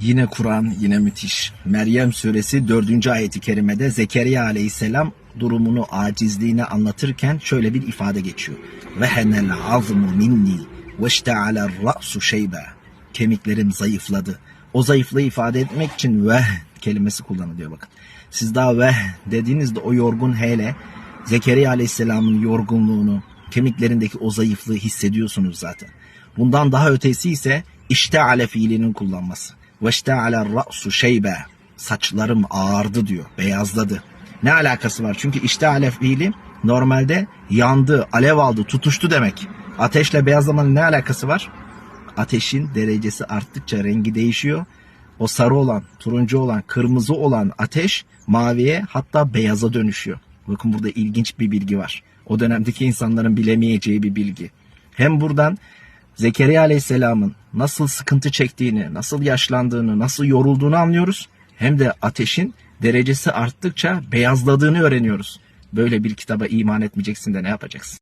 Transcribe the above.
Yine Kur'an, yine müthiş. Meryem suresi 4. ayeti kerimede Zekeriya aleyhisselam durumunu, acizliğini anlatırken şöyle bir ifade geçiyor. Ve henel azmu minni ve işte'ale ra'su şeybe. Kemiklerim zayıfladı. O zayıflığı ifade etmek için veh kelimesi kullanılıyor bakın. Siz daha veh dediğinizde o yorgun hele Zekeriya aleyhisselamın yorgunluğunu, kemiklerindeki o zayıflığı hissediyorsunuz zaten. Bundan daha ötesi ise işte'ale fiilinin kullanması. İşte'ale ra'su şeybe. Saçlarım ağardı diyor, beyazladı. Ne alakası var? Çünkü işte'ale fiili normalde yandı, alev aldı, tutuştu demek. Ateşle beyazlamanın ne alakası var? Ateşin derecesi arttıkça rengi değişiyor. O sarı olan, turuncu olan, kırmızı olan ateş maviye hatta beyaza dönüşüyor. Bakın burada ilginç bir bilgi var. O dönemdeki insanların bilemeyeceği bir bilgi. Hem buradan Zekeriya Aleyhisselam'ın nasıl sıkıntı çektiğini, nasıl yaşlandığını, nasıl yorulduğunu anlıyoruz. Hem de ateşin derecesi arttıkça beyazladığını öğreniyoruz. Böyle bir kitaba iman etmeyeceksin de ne yapacaksın?